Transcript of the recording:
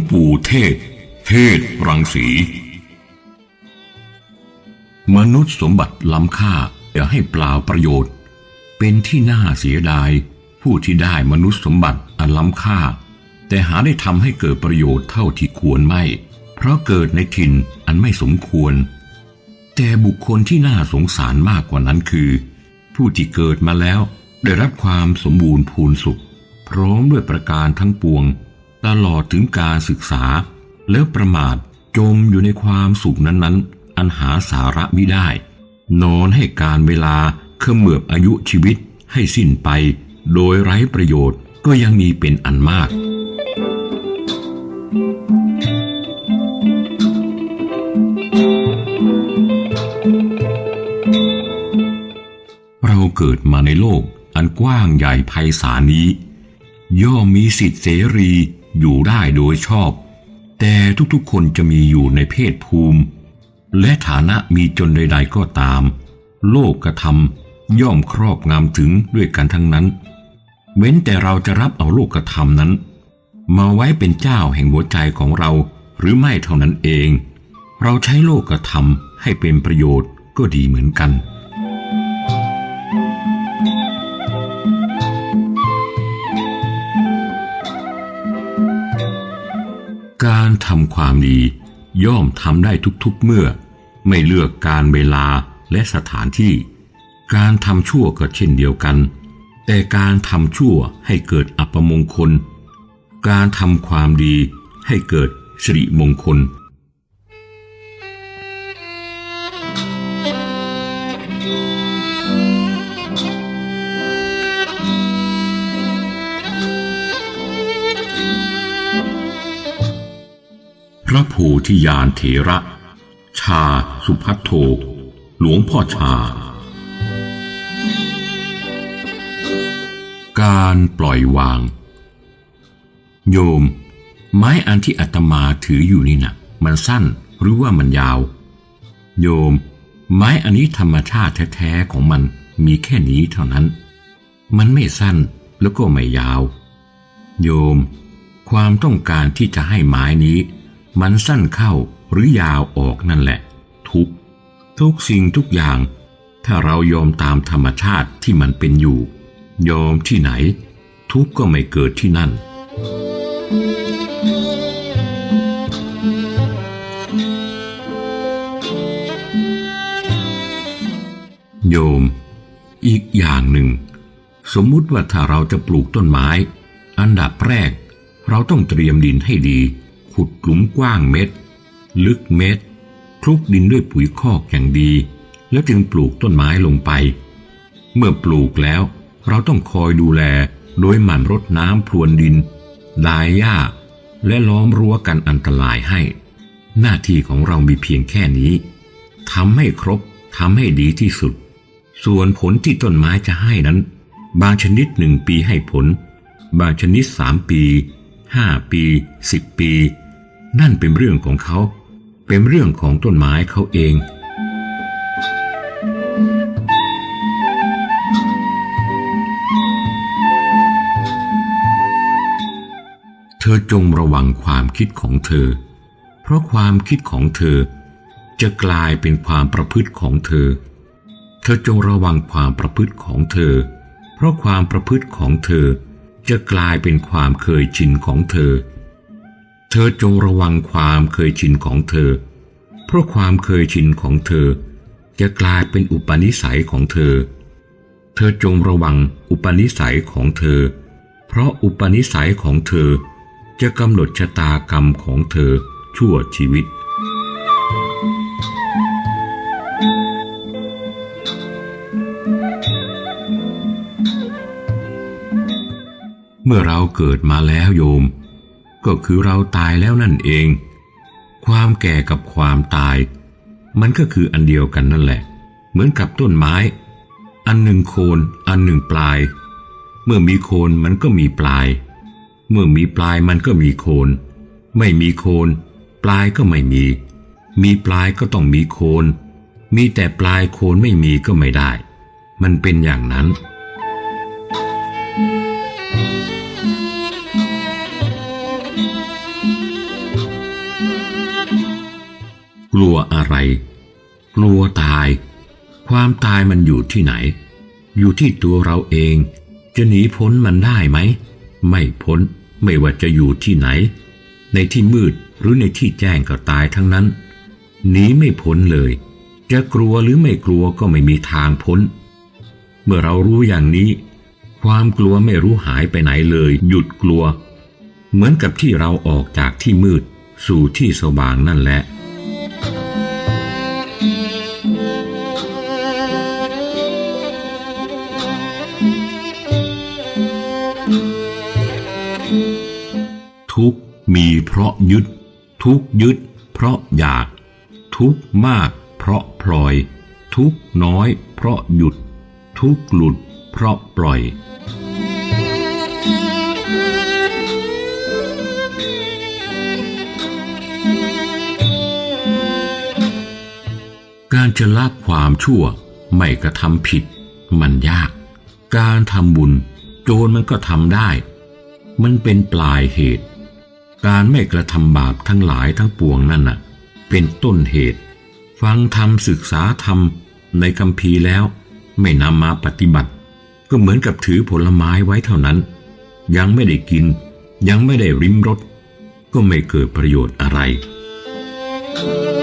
งปู่เทศ เทศรังสี มนุษย์สมบัติล้ำค่าอย่าให้เปล่าประโยชน์ เป็นที่น่าเสียดาย ผู้ที่ได้มนุษย์สมบัติอันล้ำค่า แต่หาได้ทำให้เกิดประโยชน์เท่าที่ควรไม่ เพราะเกิดในถิ่นอันไม่สมควร แต่บุคคลที่น่าสงสารมากกว่านั้นคือ ผู้ที่เกิดมาแล้วได้รับความสมบูรณ์พูนสุข พร้อมด้วยประการทั้งปวง ตลอดถึงการศึกษา แล้วประมาทจมอยู่ในความสุขนั้นๆ อันหาสาระมิได้ นอนให้การเวลาเขมือบอายุชีวิตให้สิ้นไป โดยไร้ประโยชน์ก็ยังมีเป็นอันมาก เราเกิดมาในโลกอันกว้างใหญ่ไพศาลนี้ ย่อมมีสิทธิเสรี อยู่ได้โดยชอบ แต่ทุกๆคนจะมีอยู่ในเพศภูมิ และฐานะมีจนใด ๆก็ตาม โลกกระทำย่อมครอบงำถึงด้วยกันทั้งนั้น เว้นแต่เราจะรับเอาโลกธรรมนั้น มาไว้เป็นเจ้าแห่งหัวใจของเราหรือไม่เท่านั้นเอง เราใช้โลกธรรมให้เป็นประโยชน์ก็ดีเหมือนกัน การทำความดี ย่อมทำได้ทุกๆเมื่อ ไม่เลือกการเวลาและสถานที่ การทำชั่วก็เช่นเดียวกัน แต่การทำชั่วให้เกิดอัปมงคล การทำความดีให้เกิดสิริมงคล พระโพธิยานเถระ ชาสุพัทโท หลวงพ่อชา การปล่อยวาง โยม ไม้อันที่อาตมาถืออยู่นี่นะมันสั้นหรือว่ามันยาว โยม ไม้อันนี้ธรรมชาติแท้ๆของมันมีแค่นี้เท่านั้น มันไม่สั้นแล้วก็ไม่ยาว โยม ความต้องการที่จะให้ไม้นี้ มันสั้นเข้าหรือยาวออกนั่นแหละ ทุกทุกสิ่งทุกอย่าง ถ้าเรายอมตามธรรมชาติที่มันเป็นอยู่ ยอมที่ไหน ทุกก็ไม่เกิดที่นั่น โยม อีกอย่างหนึ่ง สมมุติว่าถ้าเราจะปลูกต้นไม้ อันดับแรก เราต้องเตรียมดินให้ดี ขุดหลุมกว้างเม็ด ลึกเม็ดคลุกดินด้วยปุ๋ยคอกอย่างดี แล้วจึงปลูกต้นไม้ลงไป เมื่อปลูกแล้วเราต้องคอยดูแลโดยหมั่นรดน้ำพรวนดิน ดายหญ้า และล้อมรั้วกันอันตรายให้ หน้าที่ของเรามีเพียงแค่นี้ทำให้ครบทำให้ดีที่สุด ส่วนผลที่ต้นไม้จะให้นั้น บางชนิดหนึ่งปีให้ผล บางชนิดสามปีห้าปีสิบปี นั่นเป็นเรื่องของเขา เป็นเรื่องของต้นไม้เขาเอง เธอจงระวังความคิดของเธอ เพราะความคิดของเธอ จะกลายเป็นความประพฤติของเธอ เธอจงระวังความประพฤติของเธอ เพราะความประพฤติของเธอ จะกลายเป็นความเคยชินของเธอ เธอจงระวังความเคยชินของเธอ เพราะความเคยชินของเธอ จะกลายเป็นอุปนิสัยของเธอ เธอจงระวังอุปนิสัยของเธอ เพราะอุปนิสัยของเธอ จะกำหนดชะตากรรมของเธอชั่วชีวิตเมื่อเราเกิดมาแล้วโยม ก็คือเราตายแล้วนั่นเอง ความแก่กับความตาย มันก็คืออันเดียวกันนั่นแหละ เหมือนกับต้นไม้ อันหนึ่งโคน อันหนึ่งปลาย เมื่อมีโคนมันก็มีปลาย เมื่อมีปลายมันก็มีโคน ไม่มีโคน ปลายก็ไม่มี มีปลายก็ต้องมีโคน มีแต่ปลายโคนไม่มีก็ไม่ได้ มันเป็นอย่างนั้น กลัวอะไร กลัวตาย ความตายมันอยู่ที่ไหน อยู่ที่ตัวเราเอง จะหนีพ้นมันได้ไหม ไม่พ้น ไม่ว่าจะอยู่ที่ไหน ในที่มืดหรือในที่แจ้งก็ตายทั้งนั้น หนีไม่พ้นเลย จะกลัวหรือไม่กลัวก็ไม่มีทางพ้น เมื่อเรารู้อย่างนี้ ความกลัวไม่รู้หายไปไหนเลย หยุดกลัว เหมือนกับที่เราออกจากที่มืด สู่ที่สว่างนั่นแหละ ทุกข์มีเพราะยึด ทุกยึด เพราะอยาก ทุกมาก เพราะพลอย ทุกน้อย เพราะหยุด ทุกหลุด เพราะปล่อยการจะละความชั่วไม่กระทำผิด มันยาก การทำบุญ โจรมันก็ทำได้ มันเป็นปลายเหตุ การไม่กระทำบาปทั้งหลายทั้งปวงนั่นน่ะ เป็นต้นเหตุ ฟังธรรมศึกษาธรรมในคำพีแล้ว ไม่นำมาปฏิบัติ ก็เหมือนกับถือผลไม้ไว้เท่านั้น ยังไม่ได้กิน ยังไม่ได้ริมรสก็ไม่เกิดประโยชน์อะไร「